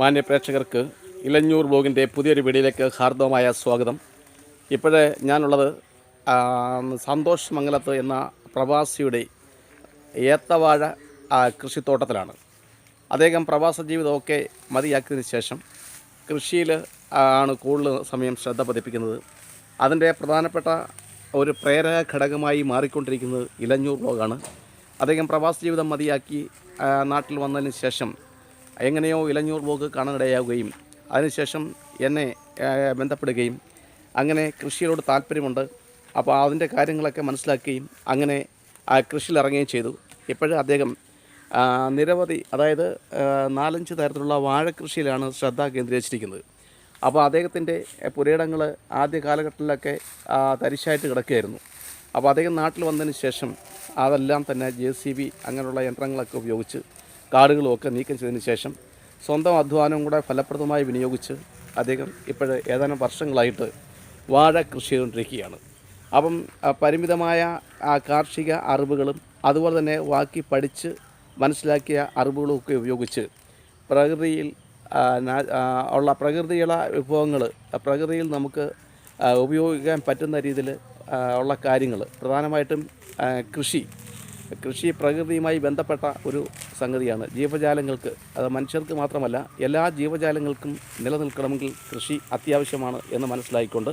മാന്യ പ്രേക്ഷകർക്ക് ഇലഞ്ഞൂർ ബ്ലോഗിന്റെ പുതിയൊരു വീഡിയോയിലേക്ക് ഹാർദവമായ സ്വാഗതം. ഇപ്പോഴേ ഞാനുള്ളത് സന്തോഷ് മംഗലത്ത് എന്ന പ്രവാസിയുടെ ഏത്തവാഴ കൃഷിത്തോട്ടത്തിലാണ്. അദ്ദേഹം പ്രവാസ ജീവിതമൊക്കെ മതിയാക്കിയതിന് ശേഷം കൃഷിയിൽ ആണ് കൂടുതൽ സമയം ശ്രദ്ധ പതിപ്പിക്കുന്നത്. അതിന്റെ പ്രധാനപ്പെട്ട ഒരു പ്രേരക ഘടകമായി മാറിക്കൊണ്ടിരിക്കുന്നത് ഇലഞ്ഞൂർ ബ്ലോഗാണ്. അദ്ദേഹം പ്രവാസ ജീവിതം മതിയാക്കി നാട്ടിൽ വന്നതിന് ശേഷം എങ്ങനെയോ ഇലഞ്ഞൂർ പോക്ക് കാണാനിടയാവുകയും അതിനുശേഷം എന്നെ ബന്ധപ്പെടുകയും. അങ്ങനെ കൃഷിയോട് താല്പര്യമുണ്ട്. അപ്പോൾ അതിന്റെ കാര്യങ്ങളൊക്കെ മനസ്സിലാക്കുകയും അങ്ങനെ ആ കൃഷിയിലിറങ്ങുകയും ചെയ്തു. ഇപ്പോഴും അദ്ദേഹം നിരവധി അതായത് നാലഞ്ച് തരത്തിലുള്ള വാഴക്കൃഷിയിലാണ് ശ്രദ്ധ കേന്ദ്രീകരിച്ചിരിക്കുന്നത്. അപ്പോൾ അദ്ദേഹത്തിന്റെ പുരയിടങ്ങൾ ആദ്യ കാലഘട്ടത്തിലൊക്കെ തരിശായിട്ട് കിടക്കുകയായിരുന്നു. അപ്പോൾ അദ്ദേഹം നാട്ടിൽ വന്നതിന് ശേഷം അതെല്ലാം തന്നെ ജെ സി ബി അങ്ങനെയുള്ള യന്ത്രങ്ങളൊക്കെ ഉപയോഗിച്ച് കാടുകളും ഒക്കെ നീക്കം ചെയ്തതിന് ശേഷം സ്വന്തം അധ്വാനവും കൂടെ ഫലപ്രദമായി വിനിയോഗിച്ച് അദ്ദേഹം ഇപ്പോൾ ഏതാനും വർഷങ്ങളായിട്ട് വാഴ കൃഷി ചെയ്തുകൊണ്ടിരിക്കുകയാണ്. അപ്പം പരിമിതമായ കാർഷിക അറിവുകളും അതുപോലെ തന്നെ വാക്കി പഠിച്ച് മനസ്സിലാക്കിയ അറിവുകളും ഒക്കെ ഉപയോഗിച്ച് പ്രകൃതിയിൽ ഉള്ള പ്രകൃതിയുള്ള വിഭവങ്ങൾ പ്രകൃതിയിൽ നമുക്ക് ഉപയോഗിക്കാൻ പറ്റുന്ന രീതിയിൽ ഉള്ള കാര്യങ്ങൾ പ്രധാനമായിട്ടും കൃഷി. കൃഷി പ്രകൃതിയുമായി ബന്ധപ്പെട്ട ഒരു സംഗതിയാണ്. ജീവജാലങ്ങൾക്ക് അത് മനുഷ്യർക്ക് മാത്രമല്ല എല്ലാ ജീവജാലങ്ങൾക്കും നിലനിൽക്കണമെങ്കിൽ കൃഷി അത്യാവശ്യമാണ് എന്ന് മനസ്സിലാക്കിക്കൊണ്ട്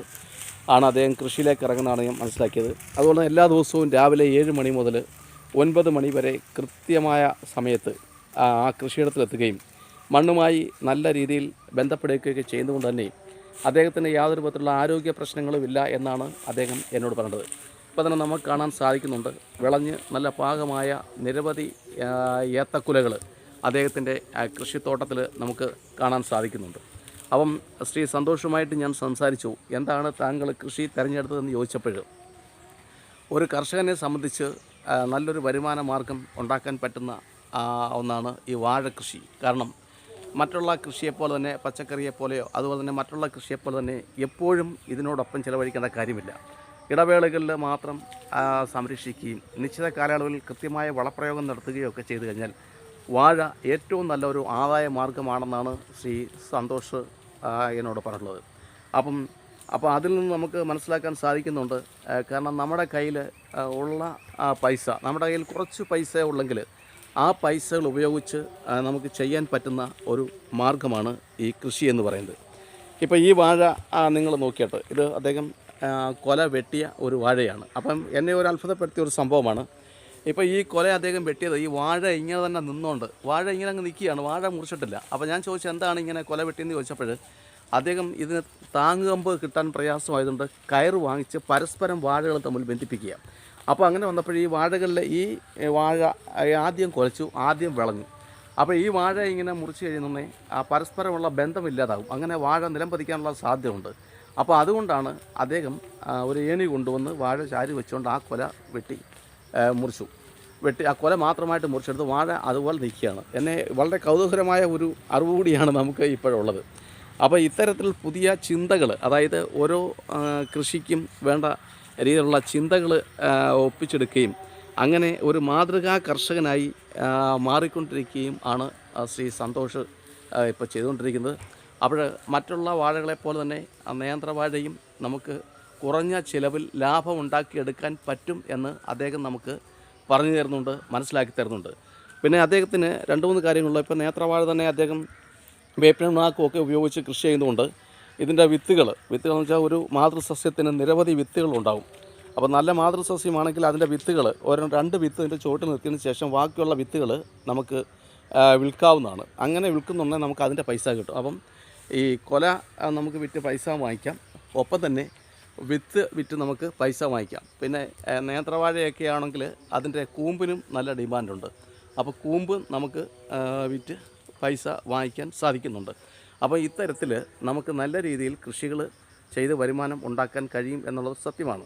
ആണ് അദ്ദേഹം കൃഷിയിലേക്ക് ഇറങ്ങുന്നതാണ് ഞാൻ മനസ്സിലാക്കിയത്. അതുകൊണ്ട് എല്ലാ ദിവസവും രാവിലെ ഏഴ് മണി മുതൽ ഒൻപത് മണി വരെ കൃത്യമായ സമയത്ത് ആ ആ കൃഷിയിടത്തിലെത്തുകയും മണ്ണുമായി നല്ല രീതിയിൽ ബന്ധപ്പെടുകയൊക്കെ ചെയ്യുന്നതുകൊണ്ട് തന്നെ അദ്ദേഹത്തിന് യാതൊരു വിധത്തിലുള്ള ആരോഗ്യ പ്രശ്നങ്ങളും ഇല്ല എന്നാണ് അദ്ദേഹം എന്നോട് പറഞ്ഞത്. തന്നെ നമുക്ക് കാണാൻ സാധിക്കുന്നുണ്ട്. വിളഞ്ഞ് നല്ല പാകമായ നിരവധി ഏത്തക്കുലകൾ അദ്ദേഹത്തിന്റെ കൃഷിത്തോട്ടത്തിൽ നമുക്ക് കാണാൻ സാധിക്കുന്നുണ്ട്. അപ്പം ശ്രീ സന്തോഷമായിട്ട് ഞാൻ സംസാരിച്ചു എന്താണ് താങ്കൾ കൃഷി തിരഞ്ഞെടുത്തതെന്ന് ചോദിച്ചപ്പോൾ ഒരു കർഷകനെ സംബന്ധിച്ച് നല്ലൊരു വരുമാന മാർഗം ഉണ്ടാക്കാൻ പറ്റുന്ന ഒന്നാണ് ഈ വാഴ കൃഷി. കാരണം മറ്റുള്ള കൃഷിയെപ്പോലെ തന്നെ പച്ചക്കറിയെപ്പോലെയോ അതുപോലെ തന്നെ മറ്റുള്ള കൃഷിയെപ്പോലെ തന്നെ എപ്പോഴും ഇതിനോടൊപ്പം ചിലവഴിക്കേണ്ട കാര്യമില്ല. ഇടവേളകളിൽ മാത്രം സംരക്ഷിക്കുകയും നിശ്ചിത കാലയളവിൽ കൃത്യമായ വളപ്രയോഗം നടത്തുകയോ ഒക്കെ ചെയ്തു കഴിഞ്ഞാൽ വാഴ ഏറ്റവും നല്ലൊരു ആദായ മാർഗമാണെന്നാണ് ശ്രീ സന്തോഷ് എന്നോട് പറഞ്ഞിട്ടുള്ളത്. അപ്പം അപ്പോൾ അതിൽ നിന്ന് നമുക്ക് മനസ്സിലാക്കാൻ സാധിക്കുന്നുണ്ട് കാരണം നമ്മുടെ കയ്യിൽ ഉള്ള പൈസ നമ്മുടെ കയ്യിൽ കുറച്ച് പൈസ ഉള്ളെങ്കിൽ ആ പൈസകൾ ഉപയോഗിച്ച് നമുക്ക് ചെയ്യാൻ പറ്റുന്ന ഒരു മാർഗമാണ് ഈ കൃഷി എന്ന് പറയുന്നത്. ഇപ്പോൾ ഈ വാഴ നിങ്ങൾ നോക്കിയിട്ട് ഇത് അദ്ദേഹം കൊല വെട്ടിയ ഒരു വാഴയാണ്. അപ്പം എന്നെ ഒരു അത്ഭുതപ്പെടുത്തിയ ഒരു സംഭവമാണ്. ഇപ്പോൾ ഈ കൊല അദ്ദേഹം വെട്ടിയത് ഈ വാഴ ഇങ്ങനെ തന്നെ നിന്നുകൊണ്ട് വാഴ ഇങ്ങനെ അങ്ങ് നിൽക്കുകയാണ് വാഴ മുറിച്ചിട്ടില്ല. അപ്പോൾ ഞാൻ ചോദിച്ചു എന്താണ് ഇങ്ങനെ കൊല വെട്ടിയെന്ന് ചോദിച്ചപ്പോൾ അദ്ദേഹം ഇതിന് താങ്ങുകമ്പ് കിട്ടാൻ പ്രയാസമായതുകൊണ്ട് കയറ് വാങ്ങിച്ച് പരസ്പരം വാഴകൾ തമ്മിൽ ബന്ധിപ്പിക്കുക. അപ്പോൾ അങ്ങനെ വന്നപ്പോൾ ഈ വാഴകളിലെ ഈ വാഴ ആദ്യം കുലച്ചു ആദ്യം വിളഞ്ഞു. അപ്പോൾ ഈ വാഴ ഇങ്ങനെ മുറിച്ച് കഴിയുന്നേ ആ പരസ്പരമുള്ള ബന്ധമില്ലാതാകും അങ്ങനെ വാഴ നിലം പതിക്കാനുള്ള സാധ്യതയുണ്ട്. അപ്പോൾ അതുകൊണ്ടാണ് അദ്ദേഹം ഒരു ഏണി കൊണ്ടുവന്ന് വാഴ ചാരി വെച്ചുകൊണ്ട് ആ കൊല വെട്ടി മുറിച്ചു. വെട്ടി ആ കൊല മാത്രമായിട്ട് മുറിച്ചെടുത്ത് വാഴ അതുപോലെ നിൽക്കുകയാണ്. എന്നെ വളരെ കൗതുകരമായ ഒരു അറിവ് കൂടിയാണ് നമുക്ക് ഇപ്പോഴുള്ളത്. അപ്പോൾ ഇത്തരത്തിൽ പുതിയ ചിന്തകൾ അതായത് ഓരോ കൃഷിക്കും വേണ്ട രീതിയിലുള്ള ചിന്തകൾ ഒപ്പിച്ചെടുക്കുകയും അങ്ങനെ ഒരു മാതൃകാ കർഷകനായി മാറിക്കൊണ്ടിരിക്കുകയും ആണ് ശ്രീ സന്തോഷ് ഇപ്പോൾ ചെയ്തുകൊണ്ടിരിക്കുന്നത്. അപ്പോൾ മറ്റുള്ള വാഴകളെപ്പോലെ തന്നെ നേന്ത്രവാഴയും നമുക്ക് കുറഞ്ഞ ചിലവിൽ ലാഭം ഉണ്ടാക്കിയെടുക്കാൻ പറ്റും എന്ന് അദ്ദേഹം നമുക്ക് പറഞ്ഞു തരുന്നുണ്ട് മനസ്സിലാക്കി തരുന്നുണ്ട്. പിന്നെ അദ്ദേഹത്തിന് രണ്ട് മൂന്ന് കാര്യങ്ങളുള്ള ഇപ്പോൾ നേത്രവാഴ തന്നെ അദ്ദേഹം ഒക്കെ ഉപയോഗിച്ച് കൃഷി ചെയ്യുന്നുണ്ട്. ഇതിന്റെ വിത്തുകൾ വിത്തുകൾ എന്ന് വെച്ചാൽ ഒരു മാതൃസസ്യത്തിന് നിരവധി വിത്തുകളുണ്ടാവും അപ്പോൾ നല്ല മാതൃസസ്യമാണെങ്കിൽ അതിന്റെ വിത്തുകൾ ഓരോ രണ്ട് വിത്ത് ഇതിന്റെ ചുവട്ടിൽ നിർത്തിയതിന് ശേഷം ബാക്കിയുള്ള വിത്തുകൾ നമുക്ക് വിൽക്കാവുന്നതാണ്. അങ്ങനെ വിൽക്കുന്നുണ്ടെങ്കിൽ നമുക്ക് അതിന്റെ പൈസ കിട്ടും. അപ്പം ഈ കൊല നമുക്ക് വിറ്റ് പൈസ വാങ്ങിക്കാം. ഒപ്പം തന്നെ വിത്ത് വിറ്റ് നമുക്ക് പൈസ വാങ്ങിക്കാം. പിന്നെ നേത്രവാഴയൊക്കെ നേന്ത്രവാഴയൊക്കെ ആണെങ്കിൽ അതിന്റെ കൂമ്പിനും നല്ല ഡിമാൻഡുണ്ട്. അപ്പോൾ കൂമ്പ് നമുക്ക് വിറ്റ് പൈസ വാങ്ങിക്കാൻ സാധിക്കുന്നുണ്ട്. അപ്പോൾ ഇത്തരത്തിൽ നമുക്ക് നല്ല രീതിയിൽ കൃഷികൾ ചെയ്ത് വരുമാനം ഉണ്ടാക്കാൻ കഴിയും എന്നുള്ളത് സത്യമാണ്.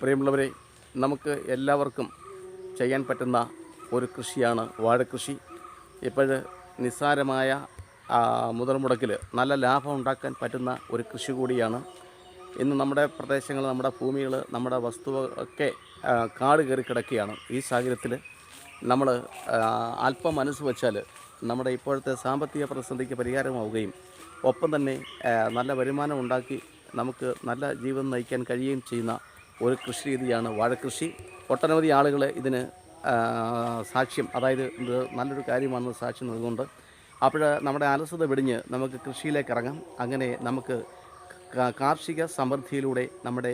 പ്രിയമുള്ളവരെ നമുക്ക് എല്ലാവർക്കും ചെയ്യാൻ പറ്റുന്ന ഒരു കൃഷിയാണ് വാഴക്കൃഷി ഇപ്പോൾ നിസ്സാരമായ മുതൽമുടക്കിൽ മുതൽ മുടക്കിൽ നല്ല ലാഭം ഉണ്ടാക്കാൻ പറ്റുന്ന ഒരു കൃഷി കൂടിയാണ്. ഇന്ന് നമ്മുടെ പ്രദേശങ്ങൾ നമ്മുടെ ഭൂമികൾ നമ്മുടെ വസ്തുവൊക്കെ കാട് കയറി കിടക്കുകയാണ്. ഈ സാഹചര്യത്തിൽ നമ്മൾ അല്പം മനസ്സ് വച്ചാൽ നമ്മുടെ ഇപ്പോഴത്തെ സാമ്പത്തിക പ്രതിസന്ധിക്ക് പരിഹാരമാവുകയും ഒപ്പം തന്നെ നല്ല വരുമാനം ഉണ്ടാക്കി നമുക്ക് നല്ല ജീവിതം നയിക്കാൻ കഴിയുകയും ചെയ്യുന്ന ഒരു കൃഷി രീതിയാണ് വാഴക്കൃഷി ഒട്ടനവധി ആളുകൾ ഇതിന് സാക്ഷ്യം അതായത് ഇത് നല്ലൊരു കാര്യമാണെന്ന് സാക്ഷ്യം നൽകുന്നുണ്ട്. അപ്പോൾ നമ്മുടെ അലസത വെടിഞ്ഞ് നമുക്ക് കൃഷിയിലേക്ക് ഇറങ്ങാം. അങ്ങനെ നമുക്ക് കാർഷിക സമൃദ്ധിയിലൂടെ നമ്മുടെ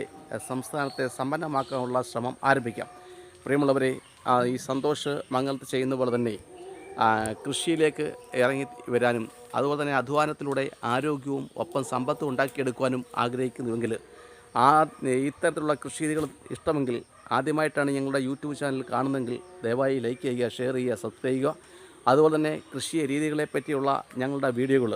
സംസ്ഥാനത്തെ സമ്പന്നമാക്കാനുള്ള ശ്രമം ആരംഭിക്കാം. പ്രിയമുള്ളവരെ ഈ സന്തോഷ് മംഗലത്ത് ചെയ്യുന്ന പോലെ തന്നെ കൃഷിയിലേക്ക് ഇറങ്ങി വരാനും അതുപോലെ തന്നെ അധ്വാനത്തിലൂടെ ആരോഗ്യവും ഒപ്പം സമ്പത്തും ഉണ്ടാക്കിയെടുക്കുവാനും ആഗ്രഹിക്കുന്നുവെങ്കിൽ ആ ഇത്തരത്തിലുള്ള കൃഷി രീതികൾ ഇഷ്ടമെങ്കിൽ ആദ്യമായിട്ടാണ് ഞങ്ങളുടെ യൂട്യൂബ് ചാനൽ കാണുന്നതെങ്കിൽ ദയവായി ലൈക്ക് ചെയ്യുക ഷെയർ ചെയ്യുക സബ്സ്ക്രൈബ് ചെയ്യുക. അതുപോലെ തന്നെ കൃഷി രീതികളെ പറ്റിയുള്ള ഞങ്ങളുടെ വീഡിയോകൾ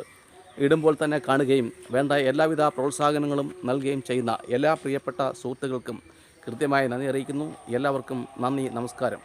ഇടുമ്പോൾ തന്നെ കാണുകയും വേണ്ട എല്ലാവിധ പ്രോത്സാഹനങ്ങളും നൽകുകയും ചെയ്യുന്ന എല്ലാ പ്രിയപ്പെട്ട സുഹൃത്തുക്കൾക്കും കൃത്യമായി നന്ദി അറിയിക്കുന്നു. എല്ലാവർക്കും നന്ദി നമസ്കാരം.